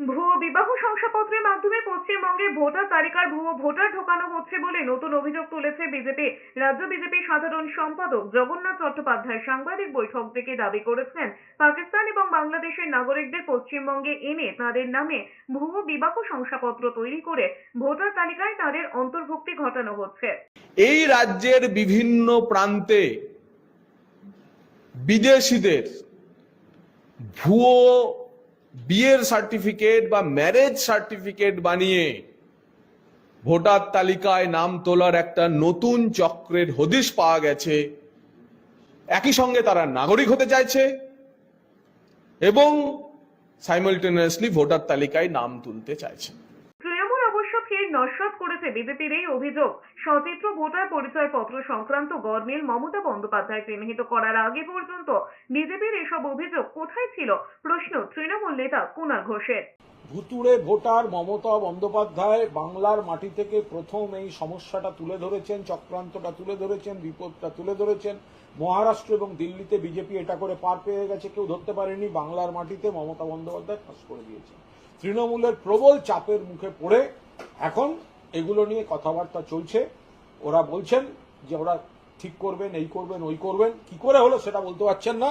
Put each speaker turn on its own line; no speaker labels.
ভুয়ো বিবাহ শংসাপত্রের মাধ্যমে পশ্চিমবঙ্গে ভোটার তালিকার ভুয়ো ভোটার ঢোকানো হচ্ছে বলে নতুন অভিযোগ তুলেছে বিজেপি। রাজ্য বিজেপি সাধারণ সম্পাদক জগন্নাথ চট্টোপাধ্যায় সাংবাদিক বৈঠক থেকে দাবি করেছেন, পাকিস্তান এবং বাংলাদেশের নাগরিকদের পশ্চিমবঙ্গে এনে তাদের নামে ভুয়ো বিবাহ শংসাপত্র তৈরি করে ভোটার তালিকায় তাদের অন্তর্ভুক্তি ঘটানো হচ্ছে।
এই রাজ্যের বিভিন্ন প্রান্তে বিদেশিদের ভুয়ো বিয়ের সার্টিফিকেট বা ম্যারেজ সার্টিফিকেট বানিয়ে ভোটার তালিকায় নাম তোলার একটা নতুন চক্রের হদিশ পাওয়া গেছে। একই সঙ্গে তারা নাগরিক হতে চাইছে এবং সাইমলটেনিয়াসলি ভোটার তালিকায় নাম তুলতে চাইছে।
ফের নস্বাত করেছে বিজেপির এই অভিযোগ। সচিত্র ভোটার পরিচয় পত্র সংক্রান্ত গরমিল মমতা বন্দ্যোপাধ্যায় চিহ্নিত করার আগে পর্যন্ত বিজেপির এসব অভিযোগ কোথায় ছিল? প্রশ্ন তৃণমূল নেতা কুণাল ঘোষের।
ভুতুড়ে ভোটার মমতা বন্দ্যোপাধ্যায় বাংলার মাটি থেকে প্রথম এই সমস্যাটা তুলে ধরেছেন, চক্রান্তটা তুলে ধরেছেন, বিপদটা তুলে ধরেছেন। মহারাষ্ট্র এবং দিল্লিতে বিজেপি এটা করে পার পেয়ে গেছে, কেউ ধরতে পারেনি। বাংলার মাটিতে মমতা বন্দ্যোপাধ্যায় ফাঁস করে দিয়েছে তৃণমূলের প্রবল চাপের মুখে পড়ে এখন এগুলো নিয়ে কথাবার্তা চলছে। ওরা বলছেন যে ওরা ঠিক করবেন, এই করবেন, ওই করবেন। কি করে হলো সেটা বলতে পারছেন না।